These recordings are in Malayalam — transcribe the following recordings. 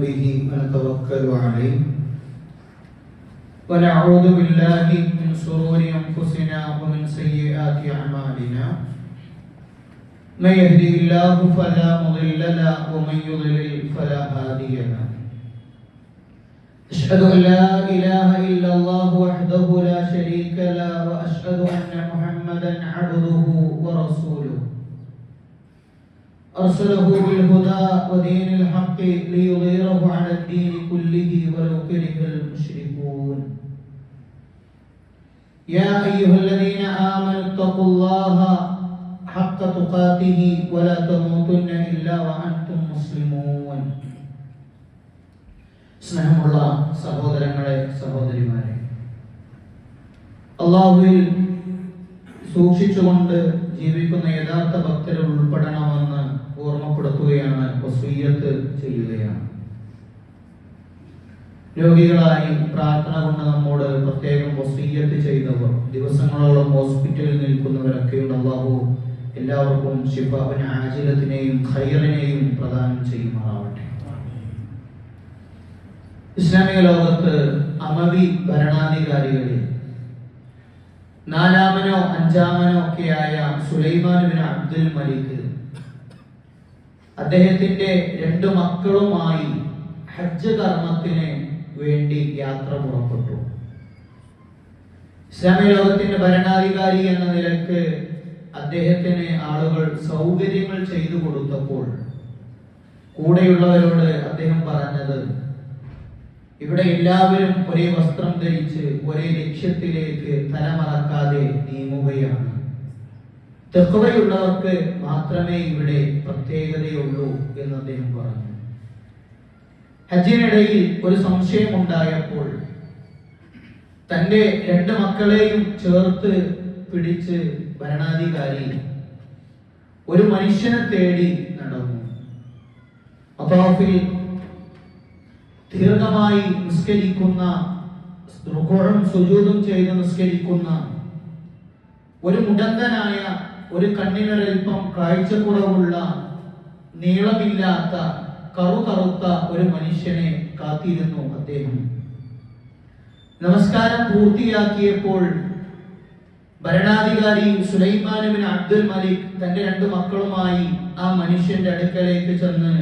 به ونتوكل عليه ونعوذ بالله من شرور أنفسنا ومن سيئات أعمالنا من يهدي الله فلا مضل له ومن يضلل فلا هادي له أشهد أن لا إله إلا الله وحده لا شريك له وأشهد أن محمدا عبده ورسوله أرسله بالهدى ودين الحق ليظهره على الدين كله ولو كره المشركون يا أيها الذين آمنوا اتقوا الله حق تقاته ولا تموتن إلا وأنتم مسلمون സ്നേഹമുള്ള സഹോദരങ്ങളെ സഹോദരിമാരെ അള്ളാഹുവിൽ സൂക്ഷിച്ചുകൊണ്ട് ജീവിക്കുന്ന യഥാർത്ഥ ഭക്തരിൽ ഉൾപ്പെടണമെന്ന് ഓർമ്മപ്പെടുത്തുകയാണ് വസീയത്ത് ചെയ്യുകയാണ്. രോഗികളായി പ്രാർത്ഥന കൊണ്ട് നമ്മോട് പ്രത്യേകം വസീയത്ത് ചെയ്തവർ ദിവസങ്ങളോളം ഹോസ്പിറ്റലിൽ നിൽക്കുന്നവരൊക്കെയുണ്ട്. അള്ളാഹു എല്ലാവർക്കും ഷിഫാബിന് ആചിലത്തിനെയും ഖൈറിനെയും പ്രദാനം ചെയ്യുമാറാവട്ടെ. ഇസ്ലാമിക ലോകത്ത് അമവി ഭരണാധികാരികളിൽ നാലാമനോ അഞ്ചാമനോ ഒക്കെയായ സുലൈമാൻ ബിൻ അബ്ദുൽ മലിക് അദ്ദേഹത്തിന്റെ രണ്ട് മക്കളുമായി ഹജ്ജ് കർമ്മത്തിന് വേണ്ടി യാത്ര പുറപ്പെട്ടു. ഇസ്ലാമിക ലോകത്തിന്റെ ഭരണാധികാരി എന്ന നിലയ്ക്ക് അദ്ദേഹത്തിന് ആളുകൾ സൗകര്യങ്ങൾ ചെയ്തു കൊടുത്തപ്പോൾ കൂടെയുള്ളവരോട് അദ്ദേഹം പറഞ്ഞത് ഇവിടെ എല്ലാവരും ഒരേ വസ്ത്രം ധരിച്ച് ഒരേ ലക്ഷ്യത്തിലേക്ക് തലമറക്കാതെ നീങ്ങുകയാണ്. തെക്കുവയുള്ളവർക്ക് മാത്രമേ ഇവിടെ പ്രത്യേകതയുള്ളൂ എന്ന് അദ്ദേഹം പറഞ്ഞു. ഹജ്ജിനിടയിൽ ഒരു സംശയം ഉണ്ടായപ്പോൾ തന്റെ രണ്ട് മക്കളെയും ചേർത്ത് പിടിച്ച് ഭരണാധികാരി ഒരു മനുഷ്യനെ തേടി നടന്നു. അതാഫിൽ ദീർഘമായി നിസ്കരിക്കുന്ന സുജൂതും ചെയ്ത് നിസ്കരിക്കുന്ന ഒരു മുടന്തനായ ഒരു കണ്ണിനൊരൽപ്പം കാഴ്ചക്കുറവുള്ള നീളമില്ലാത്ത കറുകറുത്ത ഒരു മനുഷ്യനെ കാത്തിരുന്നു അദ്ദേഹം. നമസ്കാരം പൂർത്തിയാക്കിയപ്പോൾ ഭരണാധികാരി സുലൈമാനുബിൻ അബ്ദുൽ മലിക് തന്റെ രണ്ട് മക്കളുമായി ആ മനുഷ്യന്റെ അടുക്കലേക്ക് ചെന്ന്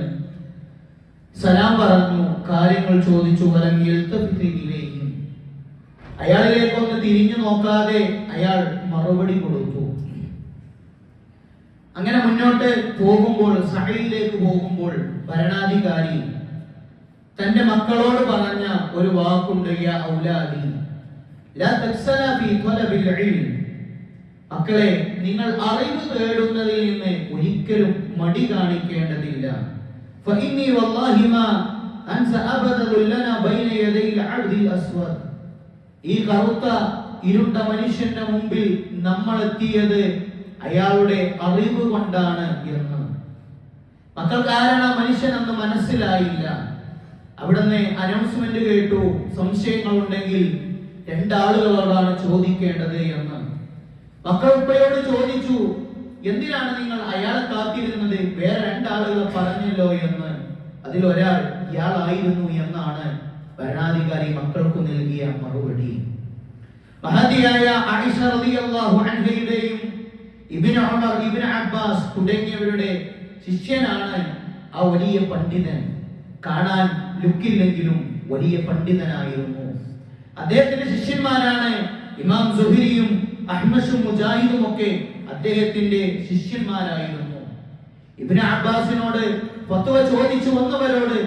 സലാം പറഞ്ഞു കാര്യങ്ങൾ ചോദിച്ചു വലങ്ങിയിലേക്കും അയാളിലേക്കൊന്ന് തിരിഞ്ഞു നോക്കാതെ അയാൾ മറുപടി കൊടുത്തു. അങ്ങനെ മുന്നോട്ട് പോകുമ്പോൾ സഹയിലേക്ക് പോകുമ്പോൾ ഭരണാധികാരി തന്റെ മക്കളോട് പറഞ്ഞ ഒരു വാക്കുണ്ട് യാ ഔലാദി ലാ തക്സല ഫീ ത്വലബിൽ ഇൽം മക്കളെ നിങ്ങൾ അറിവ് തേടുന്നതിൽ നിന്ന് ഒരിക്കലും മടി കാണിക്കേണ്ടതില്ല فإني والله ما أنسى أبدا لنا بين يدي العبد الأسود ഈ കറുത്ത ഇരുണ്ട മനുഷ്യന്റെ മുമ്പിൽ നമ്മൾ എത്തിയത് അയാളുടെ അറിവ് കൊണ്ടാണ് എന്ന്. മക്കൾക്ക് ആരാണ് അന്ന് മനസ്സിലായില്ല. അവിടുന്ന് അനൗൺസ്മെന്റ് കേട്ടു. സംശയങ്ങൾ ഉണ്ടെങ്കിൽ രണ്ടാളുകളോടാണ് ചോദിക്കേണ്ടത് എന്ന്. മക്കൾ ഉപ്പയോട് ചോദിച്ചു എന്തിനാണ് നിങ്ങൾ അയാളെ കാത്തിരുന്നത്? വേറെ രണ്ടാളുകൾ പറഞ്ഞല്ലോ എന്ന്. അതിൽ ഒരാൾ ഇയാളായിരുന്നു എന്നാണ് ഭരണാധികാരി മക്കൾക്ക് നൽകിയ മറുപടി. മഹതിയായ റളിയല്ലാഹു അൻഹയുടെയും ഇബ്നു ഉമർ ഇബ്നു അബ്ബാസ് തുടങ്ങിയവരുടെ ശിഷ്യനാണ് ആ വലിയ പണ്ഡിതൻ. കാണാൻ ലുക്കില്ലെങ്കിലും വലിയ പണ്ഡിതനായിരുന്നു. അദ്ദേഹത്തിന്റെ ശിഷ്യന്മാരാണ് ഇമാം സുഹരിയും അഹ്മസും മുജാഹിദും ഒക്കെ അദ്ദേഹത്തിന്റെ ശിഷ്യന്മാരായിരുന്നു. ഇബ്നു അബ്ബാസിനോട് ഫത്വ ചോദിച്ചു വന്നവരോട്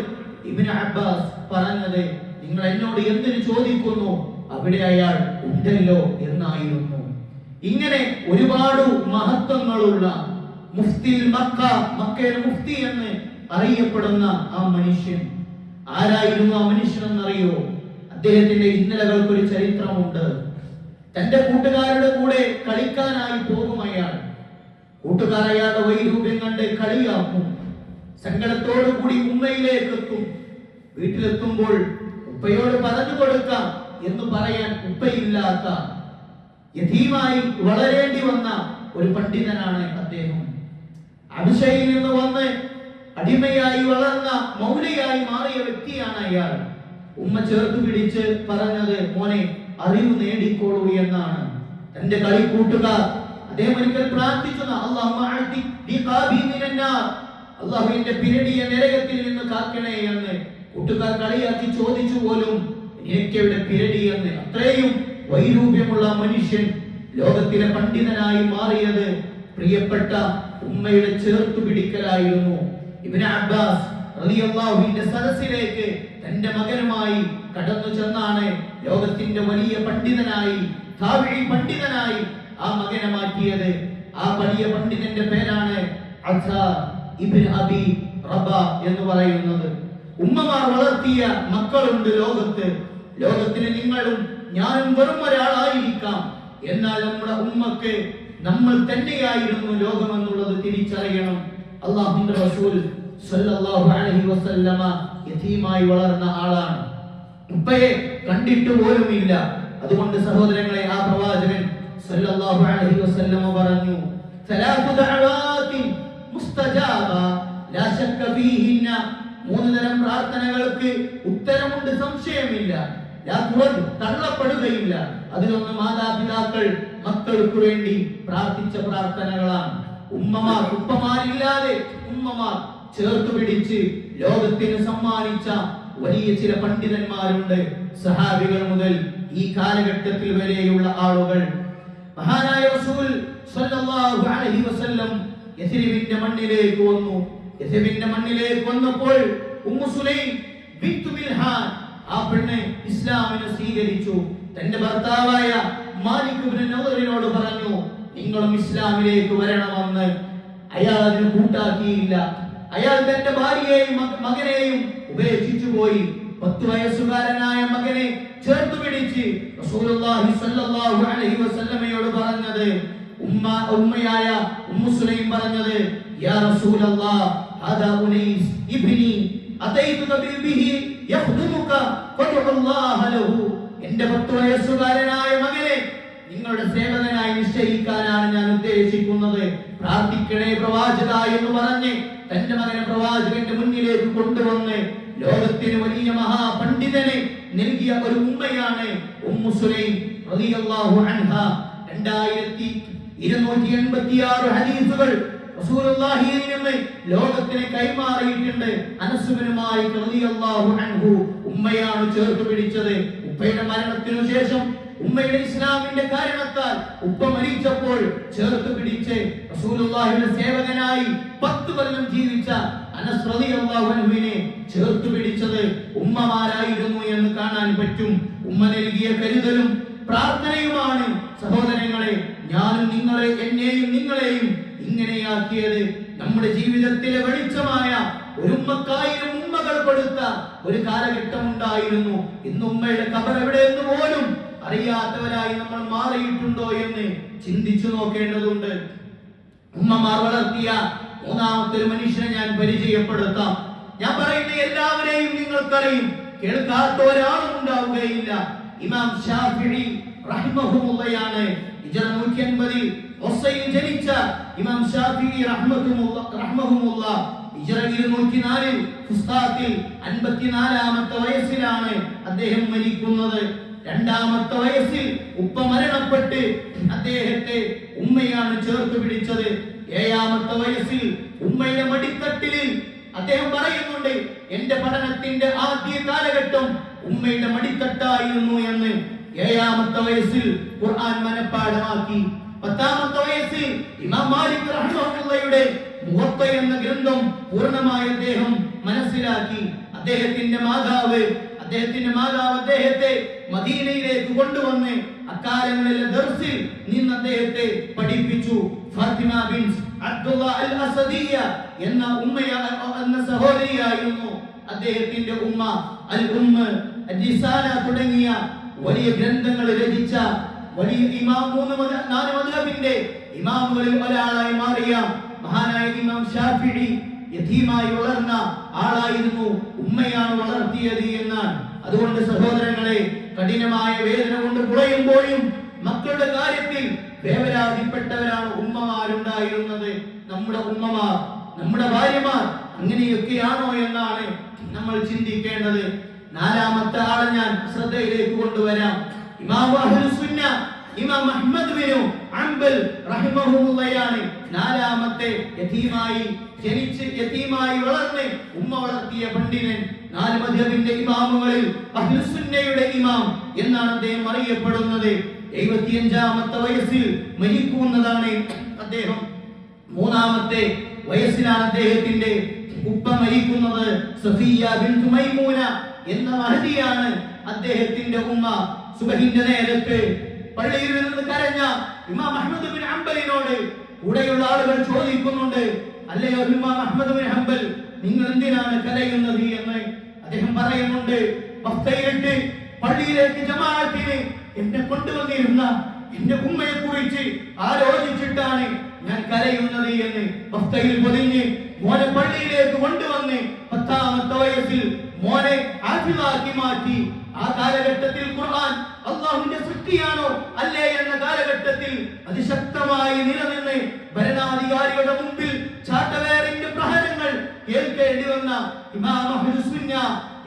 ഇബ്നു അബ്ബാസ് പറഞ്ഞത് നിങ്ങൾ എന്നോട് എന്തിനു ചോദിക്കുന്നു? അവിടെ അയാൾ ഉണ്ടല്ലോ എന്നായിരുന്നു. ഇങ്ങനെ ഒരുപാട് മഹത്വങ്ങളുള്ള മുഫ്തിൽ മക്ക മക്കയിൽ മുഫ്തി എന്ന് അറിയപ്പെടുന്ന ആ മനുഷ്യൻ. ആരായിരുന്നു ആ മനുഷ്യൻ എന്നറിയോ അദ്ദേഹത്തിന്റെ ഇന്നലകൾക്ക് ഒരു ചരിത്രമുണ്ട്. തന്റെ കൂട്ടുകാരുടെ കൂടെ കളിക്കാനായി പോകും അയാൾ. കൂട്ടുകാർ അയാളുടെ വൈരൂപ്യം കണ്ട് കളിയാക്കും. സങ്കടത്തോടു കൂടി ഉമ്മയിലേക്ക് എത്തും വീട്ടിലെത്തുമ്പോൾ ഉപ്പയോട് പറഞ്ഞു കൊടുക്കാം എന്ന് പറയാൻ ഉപ്പയില്ലാത്ത യഥീമായി വളരേണ്ടി വന്ന ഒരു പണ്ഡിതനാണ് അദ്ദേഹം. അഭിഷയിൽ നിന്ന് വന്ന് അടിമയായി വളർന്ന മൗലിയായി മാറിയ വ്യക്തിയാണ് അയാൾ. ഉമ്മ ചേർത്ത് പിടിച്ച് പറഞ്ഞത് മോനെ അറിവ് നേടിക്കോളൂ എന്നാണ്. തന്റെ കളി കൂട്ടുകാർ അദ്ദേഹം ഒരിക്കൽ പ്രാർത്ഥിച്ചത് അള്ളാഹുവിന്റെ പിരടിയ നരകത്തിൽ നിന്ന് കാക്കണേ എന്ന് കൂട്ടുകാർ കളിയാക്കി ചോദിച്ചു പോലും എനിക്കവിടെ പിരടി? എന്ന് അത്രയും വൈരൂപ്യമുള്ള മനുഷ്യൻ ലോകത്തിലെ പണ്ഡിതനായി മാറിയത് പ്രിയപ്പെട്ട ഉമ്മയുടെ ചേർത്തു പിടിക്കലായിരുന്നു അബ്ബാസ് റളിയല്ലാഹുവിന്റെ സദസ്സിലേക്ക് തന്റെ മകനുമായി കടന്നു ചെന്നാണ് ലോകത്തിന്റെ വലിയ പണ്ഡിതനായി താബിഈ പണ്ഡിതനായി ആ മകനെ മാറ്റിയത്. ആ വലിയ പണ്ഡിതന്റെ പേരാണ് ഇബ്നു അബി റബ എന്ന് പറയുന്നത്. ഉമ്മമാർ വളർത്തിയ മക്കളുണ്ട് ലോകത്ത്. ലോകത്തിന് നിങ്ങളും ഞാനും വെറും ഒരാളായിരിക്കാം. എന്നാൽ നമ്മുടെ ഉമ്മക്ക് നമ്മൾ തന്നെയായിരുന്നു ലോകം എന്നുള്ളത് തിരിച്ചറിയണം. അള്ളാഹുന്റെ റസൂൽ സല്ലല്ലാഹു അലൈഹി വസല്ലമ യതീമായി വളർന്ന ആളാണ്. ഉപ്പയെ കണ്ടിട്ട് പോലുമില്ല. അതുകൊണ്ട് സഹോദരങ്ങളെ ആ പ്രവാചകൻ സല്ലല്ലാഹു അലൈഹി വസല്ലമ പറഞ്ഞു സലാത്തു ദഅവാത്തിൻ മുസ്തജാബ ലാ ശക്ക ഫീഹിന്ന. മൂന്ന് തരം പ്രാർത്ഥനകൾക്ക് ഉത്തരമുണ്ട് സംശയമില്ല. തള്ളപ്പെടുകയില്ല. അതിലൊന്ന് മാതാപിതാക്കൾ മക്കൾക്ക് വേണ്ടി പ്രാർത്ഥിച്ച പ്രാർത്ഥനകളാണ്. ഉമ്മമാർ ഉപ്പമാരില്ലാതെ ഉമ്മമാർ ചേർത്ത് പിടിച്ച് ലോകത്തിന് സമ്മാനിച്ച വലിയ ചില പണ്ഡിതന്മാരുണ്ട്. സഹാബികൾ മുതൽ ഈ കാലഘട്ടത്തിൽ വരെയുള്ള ആളുകൾ. മഹാനായ റസൂൽ അലൈഹി വസല്ലം മണ്ണിലേക്ക് വന്നു. യസ്രിബിന്റെ മണ്ണിലേക്ക് വന്നപ്പോൾ ഉമ്മു സുലൈം ബിന്തു മിൽഹാൻ ആ പെണ്ണ് ഇസ്ലാമിനെ സ്വീകരിച്ചു. തന്റെ ഭർത്താവായ മാലിക് ഇബ്നു നവറിനോട് പറഞ്ഞു നിങ്ങളും ഇസ്ലാമിലേക്ക് വരണമെന്ന്. അയാൾ അതിന് കൂട്ടാക്കിയില്ല. അയാൾ തന്റെ ഭാര്യയെയും മകനെയും ഉപേക്ഷിച്ചു പോയി. പത്ത് വയസ്സുകാരനായ മകനെ ചേർത്ത് പിടിച്ച് വസല്ലമയോട് പറഞ്ഞത് ഉമ്മ ഉമ്മയായ ഉമ്മു സുലൈം പറഞ്ഞത് യാ റസൂലല്ലാഹ് ഹദാ ഉനൈസ് ഇബ്നി അതൈതു ബിബിഹി എന്റെ പത്ത് വയസ്സുകാരനായ മകനെ നിങ്ങളുടെ സേവകനായി നിശ്ചയിക്കാനാണ് ഞാൻ ഉദ്ദേശിക്കുന്നത്. പ്രാർത്ഥിക്കണേ പ്രവാചക എന്ന് പറഞ്ഞ് തന്റെ മകനെ പ്രവാചകന്റെ മുന്നിലേക്ക് കൊണ്ടുവന്ന് ലോകത്തിന് വലിയ മഹാപണ്ഡിതനെ നൽകിയ ഒരു ഉമ്മയാണ് ഉമ്മു സുലൈം റളിയല്ലാഹു അൻഹ. രണ്ടായിരത്തി ഇരുന്നൂറ്റി എൺപത്തിയാറ് ഹദീസുകൾ റസൂലുള്ളാഹിയിൽ നിന്ന് ലോകത്തിന് കൈമാറിയിട്ടുണ്ട്. അനസുബിനുമായി റളിയല്ലാഹു അൻഹു ഉമ്മയാണ് ചേർത്ത് പിടിച്ചത്. ഉപ്പയുടെ മരണത്തിനു ശേഷം ഉമ്മയുടെ ഇസ്ലാമിന്റെ കാരണത്താൽ ഉപ്പ മരിച്ചപ്പോൾ ചേർത്ത് പിടിച്ച് സേവകനായി പത്ത് കൊല്ലം ജീവിച്ച അനസ് റളിയല്ലാഹു അൻഹുവിനെ ചേർത്ത് പിടിച്ചത് ഉമ്മമാരായിരുന്നു എന്ന് കാണാൻ പറ്റും. ഉമ്മ നൽകിയ കരുതലും പ്രാർത്ഥനയുമാണ്. സഹോദരങ്ങളെ ഞാനും നിങ്ങളെ എന്നെയും നിങ്ങളെയും ഇങ്ങനെയാക്കിയത് നമ്മുടെ ജീവിതത്തിലെ വെളിച്ചമായ ഒരു ഉമ്മക്കായിരം ഉമ്മകൾ കൊടുത്ത ഒരു കാലഘട്ടം ഉണ്ടായിരുന്നു ഇന്ന് ഉമ്മയുടെ കബർ എവിടെയെന്ന് പോലും അറിയാത്തവരായി നമ്മൾ മാറിയിട്ടുണ്ടോ എന്ന് ചിന്തിച്ചു നോക്കേണ്ടതുണ്ട്. ഉമ്മമാർ വളർത്തിയ മൂന്നാമത്തെ ഒരു മനുഷ്യനെ ഞാൻ പരിചയപ്പെടുത്താം. ഞാൻ പറയുന്ന എല്ലാവരെയും നിങ്ങൾക്കറിയും. കേൾക്കാത്ത ഒരാളും ഉണ്ടാവുകയില്ല. ഇമാം ഷാഫിഴി റഹിമഹുമുള്ളയാണ് 180 ഒസയിൽ ജനിച്ച ഇമാം റഹ്മത്തുമുള്ള റഹ്മഹുമുള്ള. ഹിജ്റ 204 ഫുസ്താത്തിൽ 54ാമത്തെ വയസ്സിലാണ് അദ്ദേഹം മരിക്കുന്നത്. രണ്ടാമത്തെ വയസ്സിൽ ഉപ്പ മരണപ്പെട്ട് അദ്ദേഹത്തെ ഉമ്മയാണ് ചേർത്ത് പിടിച്ചത്. ഏഴാമത്തെ വയസ്സിൽ ഉമ്മയുടെ മടിത്തട്ടിലിൽ അദ്ദേഹം പറയുന്നുണ്ട് എന്റെ പഠനത്തിന്റെ ആദ്യ കാലഘട്ടം ഉമ്മയുടെ മടിത്തട്ടായിരുന്നു എന്ന്. ഏഴാമത്തെ വയസ്സിൽ ഖുർആൻ മനഃപ്പാഠമാക്കി. പത്താമത്തെ വയസ്സിൽ ഇമാം മാലിക് റഹ്മത്തുള്ളയുടെ മുഹത്ത എന്ന ഗ്രന്ഥം പൂർണമായി അദ്ദേഹം മനസ്സിലാക്കി. അദ്ദേഹത്തിന്റെ മാതാവ് അദ്ദേഹത്തിന്റെ മാതാവ് അദ്ദേഹത്തെ മദീനയിലേക്ക് കൊണ്ടുവന്ന് അക്കാലങ്ങളിലെ ദർസിൽ നിന്ന് അദ്ദേഹത്തെ പഠിപ്പിച്ചു. ഫാത്തിമ ബിൻസ് അബ്ദുള്ള അൽ അസദിയ എന്ന ഉമ്മയ സഹോദരിയായിരുന്നു അദ്ദേഹത്തിന്റെ ഉമ്മ. അൽ ഉമ്മ തുടങ്ങിയ വലിയ ഗ്രന്ഥങ്ങൾ രചിച്ച വലിയ ഇമാം മൂന്ന് നാല് മദ്ഹബിന്റെ ഇമാമുകളിൽ ഒരാളായി മാറിയ മഹാനായ ഇമാം ഷാഫിഡി യഥീമായി വളർന്ന ആളായിരുന്നു. ഉമ്മയാണ് വളർത്തിയത് എന്നാണ്. അതുകൊണ്ട് സഹോദരങ്ങളെ കഠിനമായ വേദന കൊണ്ട് കുളയുമ്പോഴും മക്കളുടെ കാര്യത്തിൽ വേവരാതിപ്പെട്ടവരാണ് ഉമ്മമാരുണ്ടായിരുന്നത്. നമ്മുടെ ഉമ്മമാർ നമ്മുടെ ഭാര്യമാർ അങ്ങനെയൊക്കെയാണോ എന്നാണ് നമ്മൾ ചിന്തിക്കേണ്ടത്. നാലാമത്തെ ആളെ ഞാൻ ശ്രദ്ധയിലേക്ക് കൊണ്ടുവരാം. ഇമാം സുന്ന ഇമാം അഹ്മദ് ബിനു അംബൽ റഹിമഹുള്ളയാണ് നാലാമത്തെ യതീമായി ജനിച്ച് യതീമായി വളർന്ന് ഉമ്മ വളർത്തിയ പണ്ഡിതൻ. നാല് മദ്ഹബിന്റെ ഇമാമുകളിൽ അഹ്ലുസുന്നയുടെ ഇമാം എന്നാണ് അദ്ദേഹം അറിയപ്പെടുന്നത്. എഴുപത്തിയഞ്ചാമത്തെ വയസ്സിൽ മരിക്കുന്നതാണ് അദ്ദേഹം. മൂന്നാമത്തെ വയസ്സിലാണ് അദ്ദേഹത്തിന്റെ ഉപ്പ മരിക്കുന്നത്. സഫിയ ബിൻതു മൈമൂന എന്ന മഹതിയാണ് അദ്ദേഹത്തിന്റെ ഉമ്മ. സുബഹിന്റെ നേരത്ത് പള്ളിയിൽ നിന്ന് കരഞ്ഞ ഇമാം അഹ്മദ് ബിൻ ഹംബലിനോട് കൂടെയുള്ള ആളുകൾ ചോദിക്കുന്നുണ്ട് അല്ലയോ ഇമാം അഹ്മദ് ബിൻ ഹംബൽ നിങ്ങൾ എന്തിനാണ് കരയുന്നത്? എന്ന് അദ്ദേഹം പറയുന്നുണ്ട് വക്തയിലിട്ട് പള്ളിയിലേക്ക് ജമാഅത്തിന് എന്നെ കൊണ്ടുവന്നിരുന്ന എന്റെ ഉമ്മയെ കുറിച്ച് ആലോചിച്ചിട്ടാണ് ഞാൻ കരയുന്നത് എന്ന് വസ്തയിൽ പൊതിഞ്ഞ് മോനെ പള്ളിയിലേക്ക് കൊണ്ടുവന്ന് പത്താമത്തെ വയസ്സിൽ മോനെ ആഫിലാക്കി മാറ്റി. ആ കാലഘട്ടത്തിൽ ഖുർആൻ അള്ളാഹുവിന്റെ സൃഷ്ടിയാണോ? അല്ലേ എന്ന കാലഘട്ടത്തിൽ അതിശക്തമായി നിലനിന്ന് ഭരണാധികാരികളുടെ മുമ്പിൽ ചാട്ടവേറിന്റെ പ്രഹരങ്ങൾ കേൾക്കേണ്ടി വന്ന ഇമാം അഹ്മദ് സുന്ന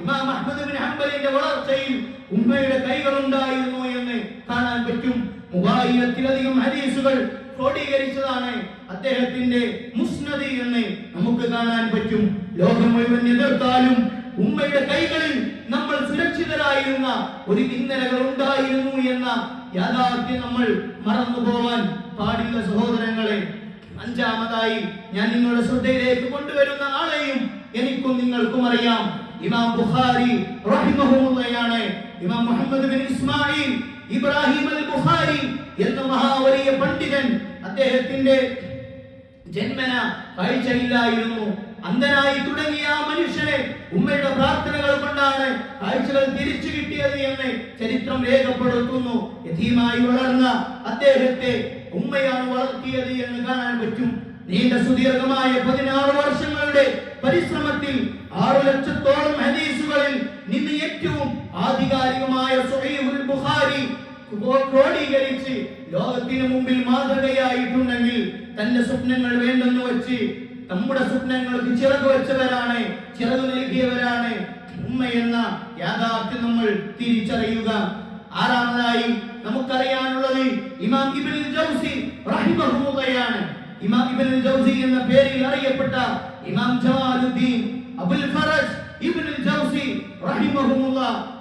ഇമാം അഹ്മദ് ബിൻ ഹംബലിന്റെ വളർച്ചയിൽ ഉമ്മയുടെ കൈകൾ ഉണ്ടായിരുന്നു എന്ന് കാണാൻ പറ്റും. മൂവായിരത്തിലധികം ഹദീസുകൾ ക്രോഡീകരിച്ചതാണ് അദ്ദേഹത്തിന്റെ മുസ്നദി എന്ന് നമുക്ക് കാണാൻ പറ്റും. ലോകം മുഴുവൻ എതിർത്താലും ഉമ്മയുടെ കൈകളിൽ നമ്മൾ സുരക്ഷിതരായിരുന്ന ഒരു ഇന്നലകൾ ഉണ്ടായിരുന്നു എന്ന യാഥാർത്ഥ്യം നമ്മൾ മറന്നു പോവാൻ പാടില്ല സഹോദരങ്ങളെ. അഞ്ചാമതായി ഞാൻ നിങ്ങളുടെ ശ്രദ്ധയിലേക്ക് കൊണ്ടുവരുന്ന ആളെയും എനിക്കും നിങ്ങൾക്കും അറിയാം. ഇമാം Bukhari റഹിമഹുള്ളയാണ് Imam Muhammad bin Ismail Ibrahim al Bukhari എന്ന മഹാവലിയ പണ്ഡിതൻ അദ്ദേഹത്തിന്റെ ജന്മന കാഴ്ചയില്ലായിരുന്നു. അന്ധനായി തുടങ്ങിയ ആ മനുഷ്യനെ ഉമ്മയുടെ പ്രാർത്ഥനകൾ കൊണ്ടാണ് കാഴ്ചകൾ തിരിച്ചു കിട്ടിയത് എന്ന് ചരിത്രം രേഖപ്പെടുത്തുന്നു. യഥീമായി വളർന്ന അദ്ദേഹത്തെ ഉമ്മയാണ് വളർത്തിയത് എന്ന് കാണാൻ പറ്റും. നീണ്ട സുദീർഘമായ പതിനാറ് വർഷങ്ങളുടെ പരിശ്രമത്തിൽ ആറ് ലക്ഷത്തോളം ഹദീസുകളിൽ നിന്ന് ഏറ്റവും ആധികാരികമായ സ്വഹീഹുൽ ബുഖാരി ക്രോഡീകരിച്ച് ലോകത്തിന് മുമ്പിൽ മാതൃകയായിട്ടുണ്ടെങ്കിൽ തന്റെ സ്വപ്നങ്ങൾ വേണ്ടെന്ന് വെച്ച് നമ്മുടെ സ്വപ്നങ്ങൾക്ക് ചിറക് വെച്ചവരാണ് ചിറക് നൽകിയവരാണ്. ഉമ്മ എന്ന യാഥാർത്ഥ്യം നമ്മൾ തിരിച്ചറിയുക. ആറാമതായി നമുക്കറിയാനുള്ളത് ഇമാം ഇബ്നുൽ ജൗസി റഹിമഹുള്ളയാണ് ഇമാം ഇബ്നുൽ ജൗസി എന്ന പേരിൽ അറിയപ്പെട്ട ഇമാം ജമാലുദ്ദീൻ അബുൽ ഫറസ് ഇബ്നുൽ ജൗസി റഹിമഹുമുള്ള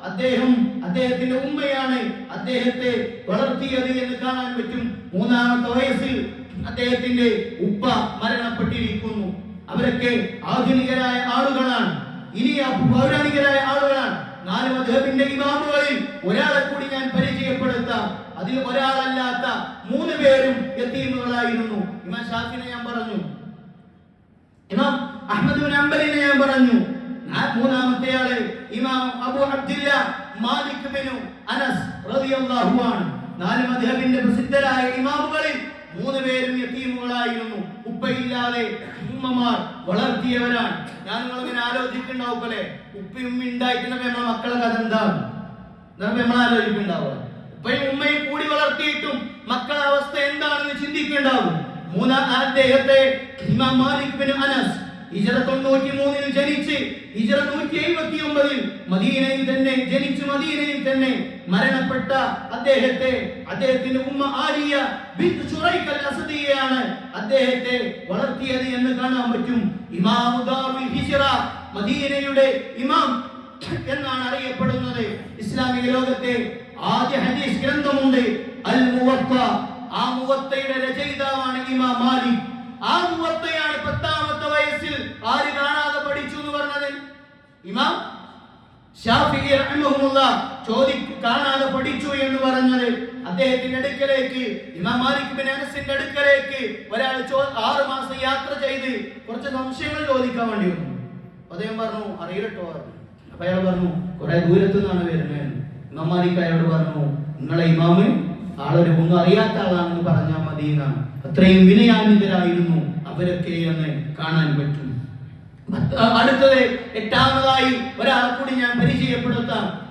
അദ്ദേഹം അദ്ദേഹത്തിന്റെ ഉമ്മയാണ് അദ്ദേഹത്തെ വളർത്തിയത് എന്ന് കാണാൻ പറ്റും. മൂന്നാമത്തെ വയസ്സിൽ അദ്ദേഹത്തിന്റെ ഉപ്പ മരണപ്പെട്ടിരിക്കുന്നു. അവരൊക്കെ ആധുനികരായ ആളുകളാണ്. ഇനി പൗരാണികരായ ആളുകളാണ്. നാല് മധുബിന്റെ ഇമാമുകളിൽ ഒരാളെ കൂടി ഞാൻ പരിചയപ്പെടുത്താം. അതിൽ ഒരാളല്ലാത്ത മൂന്ന് പേരും യത്തീമുകളായിരുന്നു ഇമാം ഷാഫിനെ ഞാൻ പറഞ്ഞു. ഇമാം അഹ്മദ് ബിൻ അംബലിനെ ഞാൻ പറഞ്ഞു. മൂന്നാമത്തെ ആൾ ഇമാം അബു അബ്ദില്ല മാലിക് ബിനു അനസ് റളിയല്ലാഹു അൻഹു നാല് മദ്ഹബിന്റെ പ്രസിദ്ധരായ ഇമാമുകളിൽ മൂന്ന് പേരും യത്തീമുകളായിരുന്നു ഉപ്പയില്ലാതെ ഉമ്മമാർ വളർത്തിയവരാണ്. ഞാൻ നിങ്ങളിങ്ങനെ ആലോചിക്കുന്നുണ്ടാവും ഉപ്പയും ഉണ്ടായിട്ടുണ്ടെങ്കിൽ നമ്മളെ മക്കളെ കഥ എന്താണ്? നമ്മൾ ആലോചിക്കുന്നുണ്ടാവുക. ഉപ്പയും ഉമ്മയും കൂടി വളർത്തിയിട്ടും മക്കളെ അവസ്ഥ എന്താണെന്ന് ചിന്തിക്കുന്നുണ്ടാവും. മൂന്നാം അദ്ദേഹത്തെ ഇമാം മാലിക് ബിൻ അനസ് ഹിജറ തൊണ്ണൂറ്റി മൂന്നിൽ ജനിച്ച് ഹിജറ നൂറ്റി എഴുപത്തി ഒമ്പതിൽ മദീനയിൽ തന്നെ ജനിച്ച് മദീനയിൽ തന്നെ മരണപ്പെട്ട അദ്ദേഹത്തെ അദ്ദേഹത്തിന്റെ ഉമ്മ ശുറൈഖ് അൽ അദ്ദേഹത്തെ വളർത്തിയത് എന്ന് കാണാൻ പറ്റും. ഇമാം ഹിജ്റ മദീനയുടെ ഇമാം എന്നാണ് അറിയപ്പെടുന്നത്. ഇസ്ലാമിക ലോകത്തെ ആദ്യ ഹദീസ് ഗ്രന്ഥമുണ്ട് അൽ മുവത്ത ആ മുവത്തയുടെ രചയിതാവാണ് ഇമാം മാലിക്. ആ മുവത്തയാണ് പത്താമത്തെ വയസ്സിൽ ആര് കാണാതെ പഠിച്ചു എന്ന് പറഞ്ഞത്? ഇമാം ചോദി കാണാതെ പഠിച്ചു എന്ന് പറഞ്ഞത് അദ്ദേഹത്തിന്റെ അടുക്കലേക്ക് ഇമാം മാലിക് ബിൻ അനസിന്റെ അടുക്കലേക്ക് ഒരാൾ ആറ് മാസം യാത്ര ചെയ്ത് കുറച്ച് സംശയങ്ങൾ ചോദിക്കാൻ വേണ്ടി വന്നു. അദ്ദേഹം പറഞ്ഞു അറിയില്ലട്ടോ. പറഞ്ഞു അപ്പൊ അയാൾ പറഞ്ഞു കുറെ ദൂരത്തു നിന്നാണ് വരുന്നത്. ഇമാം മാലിക് അയാളോട് പറഞ്ഞു നിങ്ങളെ ഇമാമ് ആളൊരു ഒന്നും അറിയാത്ത ആളാണെന്ന് പറഞ്ഞാൽ എന്നാണ്. അത്രയും വിനയാന്വിതരായിരുന്നു അവരൊക്കെ എന്ന് കാണാൻ പറ്റും. അടുത്തത് എട്ടാമതായി ഒരാൾ കൂടി ഞാൻ പരിചയപ്പെടുത്താം.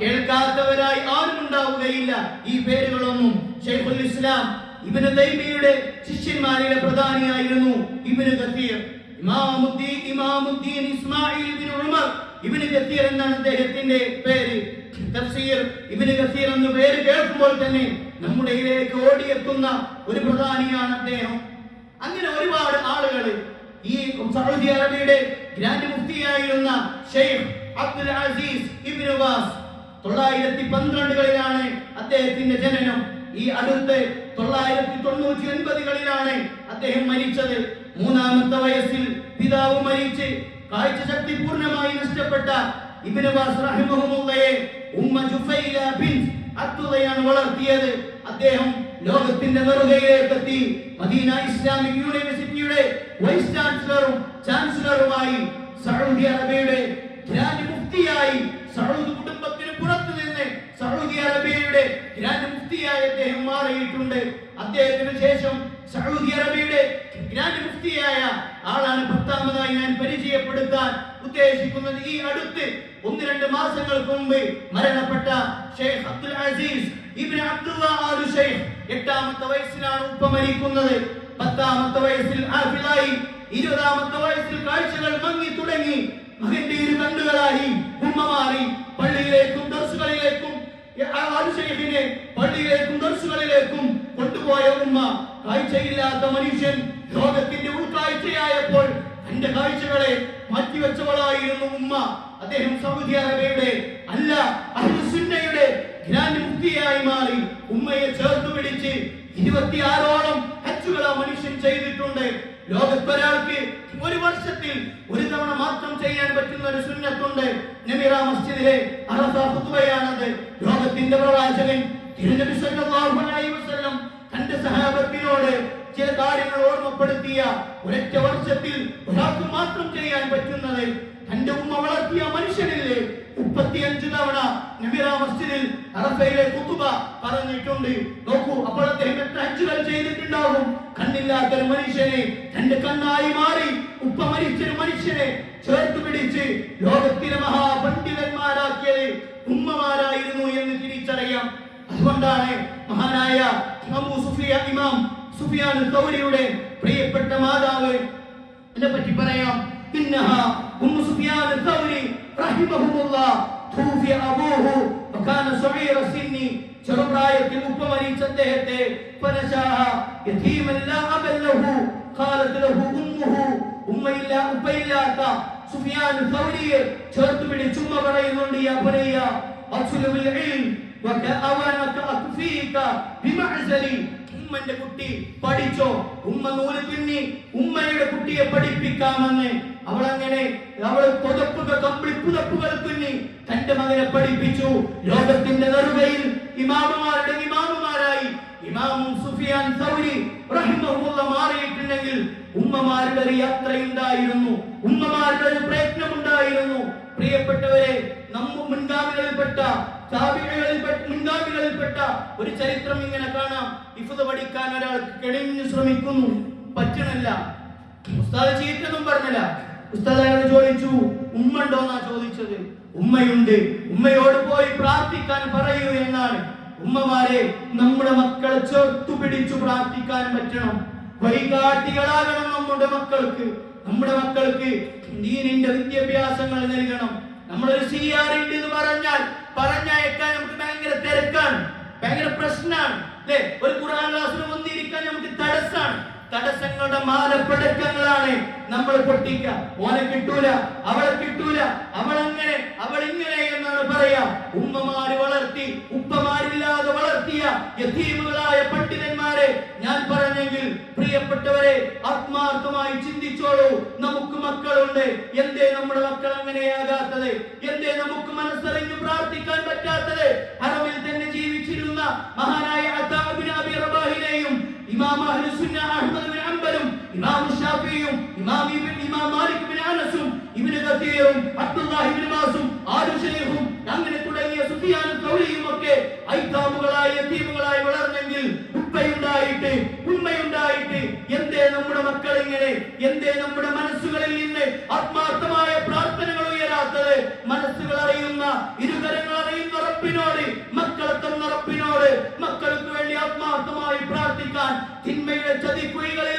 കേൾക്കാത്തവരായി ആരും ഉണ്ടാവുകയില്ല ഈ പേരുകളൊന്നും. ഷെയ്ഖുൽ ഇസ്ലാം ഇബ്നു തൈമിയുടെ ശിഷ്യന്മാരിലെ പ്രധാനിയായിരുന്നു ഇബ്നു കസീർ. ഇമാമുദ്ദീൻ ഇമാമുദ്ദീൻ ഇസ്മായിൽ ഇബ്നു ഉമർ ഇബ്നു കസീർ എന്നാണ് അദ്ദേഹത്തിന്റെ പേര്. തഫ്സീർ ഇബ്നു കസീർ എന്ന പേര് കേൾക്കുമ്പോൾ തന്നെ നമ്മുടെ ഇതിലേക്ക് ഓടിയെത്തുന്ന ഒരു പ്രധാനിയാണ് അദ്ദേഹം. അങ്ങനെ ഒരുപാട് ആളുകൾ ഈ സൗദി അറേബ്യയുടെ ഗ്രാൻഡ് മുഫ്തിയായിരുന്ന അബ്ദുൽ അസീസ് ഇബ്നു ബാസ് തൊള്ളായിരത്തി പന്ത്രണ്ടുകളിലാണ് അദ്ദേഹത്തിന്റെ ജനനം. ഈ അടുത്ത് തൊള്ളായിരത്തി തൊണ്ണൂറ്റി ഒൻപതുകളിലാണ് അദ്ദേഹം മരിച്ചത്. മൂന്നാമത്തെ വയസ്സിൽ പിതാവ് മരിച്ച് കാഴ്ചശക്തി പൂർണമായി നഷ്ടപ്പെട്ട ഇബ്നു ബാസ് റഹിമഹുമുള്ളയെ ഉമ്മ ജുഫൈല ബിൻ അബ്ദുള്ളയാണ് വളർത്തിയത്. അദ്ദേഹം ലോകത്തിന്റെ നെറുകയിലേക്ക് മദീന ഇസ്ലാമിക് യൂണിവേഴ്സിറ്റിയുടെ വൈസ് ചാൻസലറും ചാൻസലറുമായി സൗദി അറേബ്യയുടെ ഗ്രാൻഡ് മുഫ്തിയായി സൗദി കുടുംബത്തിന് പുറത്തു നിന്ന് സൗദി അറേബ്യയുടെ ഗ്രാൻഡ് അദ്ദേഹം മാറിയിട്ടുണ്ട്. അദ്ദേഹത്തിന് ശേഷം സൗദി അറേബ്യയുടെ ഗ്രാൻഡ് മുഫ്തിയായ ആളാണ് പത്താമതായി ഞാൻ പരിചയപ്പെടുത്താൻ ഉദ്ദേശിക്കുന്നത്. ഈ അടുത്ത് ഒന്ന് രണ്ട് മാസങ്ങൾക്ക് മുമ്പ് മരണപ്പെട്ട ഷെയ്ഖ് അബ്ദുൽ അസീസ് ഇബ്നു അബ്ദുള്ള ആലു ഷെയ്ഖ് എട്ടാമത്തെ വയസ്സിലാണ് ഉപ്പ മരിക്കുന്നത്. പത്താമത്തെ വയസ്സിൽ ആഫിലായി. ഇരുപതാമത്തെ വയസ്സിൽ കാഴ്ചകൾ മങ്ങി തുടങ്ങി. മകന്റെ ഇരു കണ്ണുകളായി ഉമ്മ മാറി പള്ളിയിലേക്കും ദർസുകളിലേക്കും ആലുഷേഖിനെ പള്ളിയിലേക്കും ദർസുകളിലേക്കും കൊണ്ടുപോയ ഉമ്മ കാഴ്ചയില്ലാത്ത മനുഷ്യൻ ലോകത്തിന്റെ ഉൾക്കാഴ്ചയായപ്പോൾ തന്റെ കാഴ്ചകളെ മാറ്റിവെച്ചവളായിരുന്നു ഉമ്മ. അദ്ദേഹം സൗദി അറേബ്യയുടെ അല്ല അഹ്ലുസുന്നയുടെ ഗ്രാൻഡ് മുക്തിയായി മാറി ഉമ്മയെ ചേർത്ത് പിടിച്ച് ഇരുപത്തിയാറോളം ഹജ്ജുകൾ ആ മനുഷ്യൻ ചെയ്തിട്ടുണ്ട്. ലോകത്തൊരാൾക്ക് ഒരു വർഷത്തിൽ ഒരു തവണ മാത്രം ചെയ്യാൻ പറ്റുന്ന ഒരു സുന്നത്തുണ്ട്. നബിറ മസ്ജിദിലെ അറഫ ഖുത്ബയാണത്. ലോകത്തിന്റെ പ്രവാചകൻ തിരുനബി സല്ലല്ലാഹു അലൈഹി വസല്ലം തന്റെ സഹാബത്തിനോട് ചില കാര്യങ്ങൾ ഓർമ്മപ്പെടുത്തിയ ഒരൊറ്റ വർഷത്തിൽ ഒരാൾക്ക് മാത്രം ചെയ്യാൻ പറ്റുന്നത് തന്റെ ഉമ്മ വളർത്തിയ മനുഷ്യനില്ലേ മുപ്പത്തിയഞ്ച് തവണ നബിറ മസ്ജിദിൽ പറഞ്ഞിട്ടുണ്ട്. നോക്കൂ അപ്പോൾ അദ്ദേഹം എത്ര ഹജ്ജുകൾ ചെയ്തിട്ടുണ്ടാകും മനുഷ്യനെ തന്റെ കണ്ണായി മാറി ഉപ്പ മരിച്ചൊരു മനുഷ്യനെ ചേർത്ത് പിടിച്ച് ലോകത്തിലെ മഹാപണ്ഡിതന്മാരാക്കിയത് ഉമ്മമാരായിരുന്നു എന്ന് തിരിച്ചറിയാം. അതുകൊണ്ടാണ് മഹാനായ ഇമാം സുഫിയാൻ സൗരിയുടെ പ്രിയപ്പെട്ട മാതാവ് എന്നെ പറ്റി പറയാം. ഇന്നഹ ഉമ്മു സുഫിയാൻ സൗരി റഹിമഹുല്ലാ തൂഫി അബൂഹു വകാന സഗീറ സിന്നി ചെറുപ്രായത്തിൽ ഉപ്പ മരിച്ച അദ്ദേഹത്തെ ഉമ്മയില്ല ഉപ്പയില്ലാത്ത സുഫിയാൻ സൗരിയെ ചേർത്ത് പിടിച്ച് ഉമ്മ പറയുന്നുണ്ട് യാ ബനയ്യ അസ്ലുൽ ഇൽം വകഅവനക അക്ഫീക ബിമഅസലി ഉമ്മന്റെ കുട്ടി പഠിച്ചോ? ഉമ്മ നൂൽ പിന്നി ഉമ്മയുടെ കുട്ടിയെ പഠിപ്പിക്കാമെന്ന്. അവൾ അങ്ങനെ അവൾ പുതപ്പുകൾ കമ്പിളി പുതപ്പുകൾ പിന്നി തന്റെ മകനെ പഠിപ്പിച്ചു. ലോകത്തിന്റെ നെറുകയിൽ ഇമാമുമാരുടെ ഇമാമുമാരായി ഇമാമും സുഫിയാൻ സൗരി റഹിമഹുള്ള മാറിയിട്ടുണ്ടെങ്കിൽ ഉമ്മമാരുടെ ഒരു യാത്രയുണ്ടായിരുന്നു ഉമ്മമാരുടെ ഒരു പ്രയത്നമുണ്ടായിരുന്നു പ്രിയപ്പെട്ടവരെ നമ്മ മുൻഗാമികളിൽപ്പെട്ട മുൻഗാമികളിൽപ്പെട്ട ഒരു ചരിത്രം ഇങ്ങനെ കാണാം. ഇഫുത പഠിക്കാൻ ഒരാൾ കെണിഞ്ഞു ശ്രമിക്കുന്നു. പറ്റണല്ല. ഉസ്താദ് ചീറ്റൊന്നും പറഞ്ഞില്ല. ഉസ്താദ് അയാൾ ചോദിച്ചു? ഉമ്മ ഉണ്ടോന്നാ ചോദിച്ചത്. ഉമ്മയുണ്ട്. ഉമ്മയോട് പോയി പ്രാർത്ഥിക്കാൻ പറയൂ എന്നാണ്. ഉമ്മമാരെ നമ്മുടെ മക്കളെ ചേർത്തു പിടിച്ചു പ്രാർത്ഥിക്കാൻ പറ്റണം. വഴികാട്ടികളാകണം നമ്മുടെ മക്കൾക്ക്. നമ്മുടെ മക്കൾക്ക് ദീനിന്റെ വിദ്യാഭ്യാസങ്ങൾ നൽകണം. നമ്മളൊരു സി ആർ ഉണ്ട് എന്ന് പറഞ്ഞാൽ പറഞ്ഞയക്കാൻ നമുക്ക് ഭയങ്കര തിരക്കാണ്. ഭയങ്കര പ്രശ്നമാണ്. അല്ലെ ഒരു ഖുർആൻ ക്ലാസ്സിന് വന്നിരിക്കാൻ നമുക്ക് തടസ്സാണ്. തടസ്സങ്ങളുടെ മാലപ്പടക്കങ്ങളാണ് നമ്മൾ പൊട്ടിക്ക ഓനെ കിട്ടൂല അവളെ കിട്ടൂല അവളങ്ങനെ അവൾ ഇങ്ങനെ എന്നാണ് പറയാ. ഉമ്മമാര് വളർത്തി ഉപ്പമാരില്ലാതെ വളർത്തിയ യതീമുകളായ പണ്ഡിതന്മാരെ ഞാൻ പറഞ്ഞെങ്കിൽ പ്രിയപ്പെട്ടവരെ ആത്മാർത്ഥമായി ചിന്തിച്ചോളൂ. നമുക്ക് മക്കളുണ്ട്. എന്തേ നമ്മുടെ മക്കൾ അങ്ങനെയാകാത്തത്? എന്തേ നമുക്ക് മനസ്സറിഞ്ഞു പ്രാർത്ഥിക്കാൻ പറ്റാത്തത്? അറബിൽ തന്നെ ജീവിച്ചിരുന്ന മഹാനായ അതാബിൻ അബി റബാഹിനെയും ഇമാം അഹ്ലുസുന്ന അഹ്മദ് ബിൻ ഇമാം ഷാഫിയും ഇമാം ഇബ്ൻ ഇമാം മാലിക് ബിൻ അനസും ഇബ്നു കസീറും അബ്ദുല്ലാഹി ഇബ്നു മാസും ആലു ശൈഖും അങ്ങനെ തുടങ്ങിയ സുഫിയാൻ തൗലിയും ഒക്കെ ഐതാമുകളായി യതീമുകളായി വളർന്നെങ്കിൽ ഉപ്പയുണ്ടായിട്ട് ഉമ്മയുണ്ടായിട്ട് എന്തേ നമ്മുടെ മക്കൾ ഇങ്ങനെ എന്തേ നമ്മുടെ മനസ്സുകളിൽ നിന്ന് ആത്മാർത്ഥമായ പ്രാർത്ഥനകൾ ഉയരാത്തത്? മനസ്സുകൾ അറിയുന്ന ഇരുകരങ്ങൾ അറിയുന്ന റബ്ബിനോട് തന്ന റബ്ബിനോട് മക്കൾക്ക് വേണ്ടി ആത്മാർത്ഥമായി പ്രാർത്ഥിക്കാൻ തിന്മയുടെ ചതിക്കുഴികളിൽ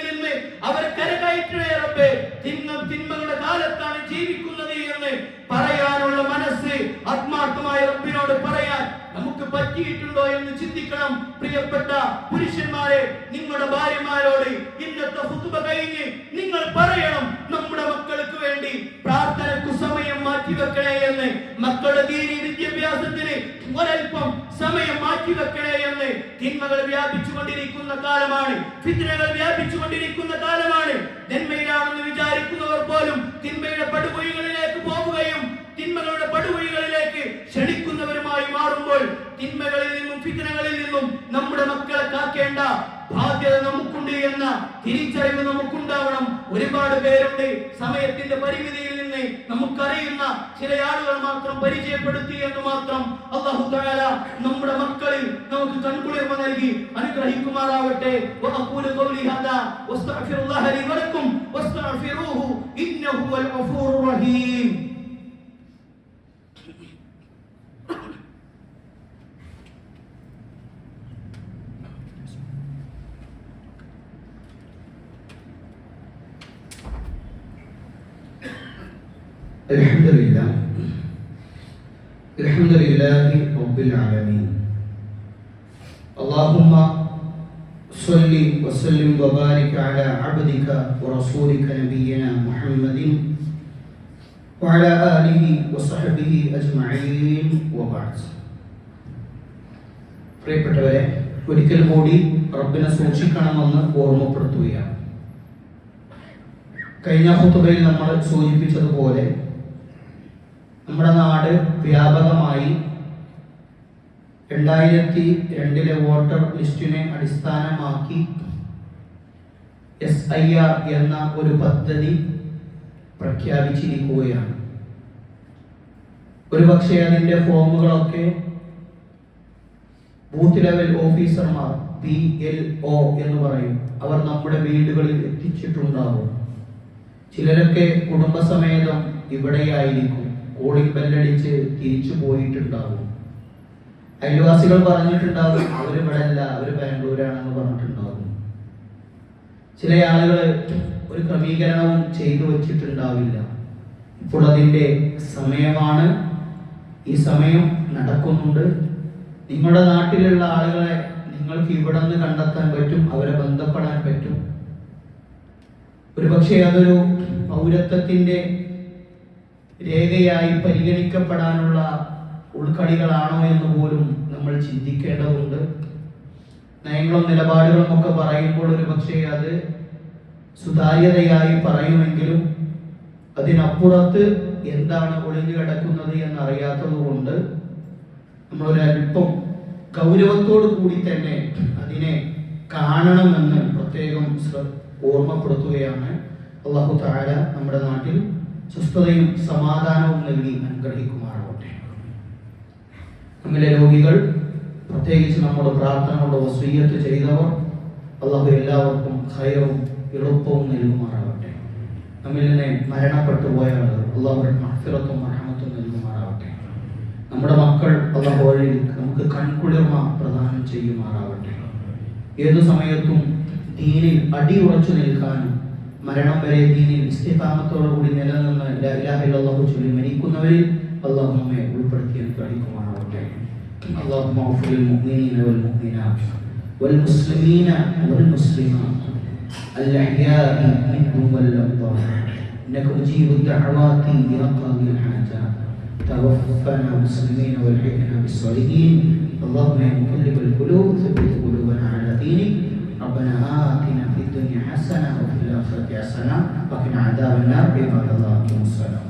അവർ കരകയറ്റണേ റബ്ബേ തിന്മ തിന്മകളുടെ കാലത്താണ് ജീവിക്കുന്നത് എന്ന് പറയാനുള്ള മനസ്സ് ആത്മാർത്ഥമായ റബ്ബിനോട് പറയാൻ നമുക്ക് പറ്റിയിട്ടുണ്ടോ എന്ന് ചിന്തിക്കണം. പ്രിയപ്പെട്ട പുരുഷന്മാരെ നിങ്ങളുടെ ഭാര്യമാരോട് ഇന്നത്തെ ഹുതുബ കഴിഞ്ഞ് നിങ്ങൾ പറയണം നമ്മുടെ മക്കൾക്ക് വേണ്ടി പ്രാർത്ഥനക്ക് സമയം മാറ്റി വെക്കണേ എന്ന്. മക്കളുടെ ദീനി വിദ്യാഭ്യാസത്തിന് ഒരൽപ്പം സമയം മാറ്റി വെക്കണേ എന്ന്. തിന്മകൾ വ്യാപിച്ചു കൊണ്ടിരിക്കുന്ന കാലമാണ്. ഫിത്തിനകൾ വ്യാപിച്ചു കൊണ്ടിരിക്കുന്ന കാലമാണ്. നന്മയിലാണെന്ന് വിചാരിക്കുന്നവർ പോലും തിന്മയുടെ പടുകുഴികളിലേക്ക് പോകുകയും തിന്മകളുടെ പടുകുഴികളിലേക്ക് ക്ഷണിക്കുന്നവരുമായി മാറുമ്പോൾ തിന്മകളിൽ നിന്നും ഫിത്തനകളിൽ നിന്നും നമ്മുടെ മക്കളെ കാക്കേണ്ട ബാധ്യത നമുക്കുണ്ട് എന്ന തിരിച്ചറിവ് നമുക്കുണ്ടാവണം. ഒരുപാട് പേരുണ്ട് സമയത്തിന്റെ പരിമിതിയിൽ നിന്ന് നമുക്കറിയുന്ന ചില ആളുകൾ മാത്രം പരിചയപ്പെടുത്തി എന്ന് മാത്രം അള്ളാഹു തആല നമ്മുടെ മക്കളിൽ നമുക്ക് കൺകുളിർമ നൽകി അനുഗ്രഹിക്കുമാറാവട്ടെ. വസ്തഗ്ഫിറുല്ലാഹ ലി വസ്തഗ്ഫിറൂഹു റഹീം. الحمد لله الحمد لله رب العالمين اللهم صل وسلم وبارك على عبدك ورسولك نبينا محمد وعلى آله وصحبه أجمعين وبعد പ്രിയപ്പെട്ടവരെ ഒരിക്കൽ കൂടി റബ്ബിനെ സൂക്ഷിക്കണമെന്ന് ഓർമ്മപ്പെടുത്തുകയാണ് കഴിഞ്ഞ ഹുത്തുബയിൽ നമ്മൾ സൂചിപ്പിച്ചതുപോലെ നമ്മുടെ നാട് വ്യാപകമായി രണ്ടായിരത്തി രണ്ടിലെ വോട്ടർ ലിസ്റ്റിനെ അടിസ്ഥാനമാക്കി എസ് ഐ ആർ എന്ന ഒരു പദ്ധതി പ്രഖ്യാപിച്ചിരിക്കുകയാണ്. ഒരുപക്ഷെ അതിന്റെ ഫോമുകളൊക്കെ ബൂത്ത് ലെവൽ ഓഫീസർമാർ പി എൽ ഒ എന്ന് പറയും. അവർ നമ്മുടെ വീടുകളിൽ എത്തിച്ചിട്ടുണ്ടാവും. ചിലരൊക്കെ കുടുംബസമേതം ഇവിടെയായിരിക്കും. കോളിംഗ് ബെല്ലടിച്ച് തിരിച്ചു പോയിട്ടുണ്ടാവും. അയൽവാസികൾ പറഞ്ഞിട്ടുണ്ടാവും അവർ ഇവിടെ അല്ല അവർ ബാംഗ്ലൂരാണെന്ന് പറഞ്ഞിട്ടുണ്ടാവും. ചില ആളുകൾ ഒരു ക്രമീകരണവും ചെയ്തു വച്ചിട്ടുണ്ടാവില്ല. ഇപ്പോൾ അതിന്റെ സമയമാണ്. ഈ സമയം നടക്കുന്നുണ്ട്. നിങ്ങളുടെ നാട്ടിലുള്ള ആളുകളെ നിങ്ങൾക്ക് ഇവിടെ നിന്ന് കണ്ടെത്താൻ പറ്റും അവരെ ബന്ധപ്പെടാൻ പറ്റും. ഒരുപക്ഷെ അതൊരു പൗരത്വത്തിന്റെ രേഖയായി പരിഗണിക്കപ്പെടാനുള്ള ഉൾക്കളികളാണോ എന്ന് പോലും നമ്മൾ ചിന്തിക്കേണ്ടതുണ്ട്. നയങ്ങളും നിലപാടുകളും ഒക്കെ പറയുമ്പോൾ ഒരു പക്ഷേ അത് സുതാര്യതയായി പറയുമെങ്കിലും അതിനപ്പുറത്ത് എന്താണ് ഒളിഞ്ഞു കിടക്കുന്നത് എന്നറിയാത്തത് കൊണ്ട് നമ്മളൊരല്പം ഗൗരവത്തോടു കൂടി തന്നെ അതിനെ കാണണമെന്ന് പ്രത്യേകം ഓർമ്മപ്പെടുത്തുകയാണ്. അള്ളാഹു താര നമ്മുടെ നാട്ടിൽ സ്വസ്ഥതയും സമാധാനവും നൽകി അനുഗ്രഹിക്കുമാറാവട്ടെ. നമ്മിലെ രോഗികൾ പ്രത്യേകിച്ച് നമ്മുടെ പ്രാർത്ഥനകളുടെ കൊണ്ട് വസീയത്ത് ചെയ്തവർ അള്ളാഹു എല്ലാവർക്കും ഹയവും എളുപ്പവും നൽകുമാറാവട്ടെ. നമ്മിൽ നിന്ന് മരണപ്പെട്ടു പോയ ആളുകൾ അള്ളാഹുടെ മഹഫിറത്തും മഹമത്തും നൽകുമാറാവട്ടെ. നമ്മുടെ മക്കൾ അള്ളാഹു വഴി നമുക്ക് കൺകുളിർമ പ്രദാനം ചെയ്യുമാറാവട്ടെ. ഏതു സമയത്തും ദീനിൽ അടിയുറച്ചു നിൽക്കാനും മരണം വരെ ദീനിൽ ഇസ്തിഫാമത്തോടു കൂടി നിലനിന്ന് ലാ ഇലാഹ ഇല്ലല്ലാഹു ചൊല്ലി മരിക്കുന്നവരിൽ അള്ളാഹു നമ്മെ ഉൾപ്പെടുത്തി അനുഗ്രഹിക്കുമാറാവട്ടെ اللهم اغفر للمؤمنين والمؤمنات والمسلمين والمسلمات الأحياء منهم والأموات إنك مجيب الدعوات يا قاضي الحاجات توفنا مسلمين والحقنا بالصالحين اللهم يا مقلب القلوب ثبت قلوبنا على دينك ربنا آتنا في الدنيا حسنة وفي الآخرة حسنة وقنا عذاب النار عباد الله الصلاة.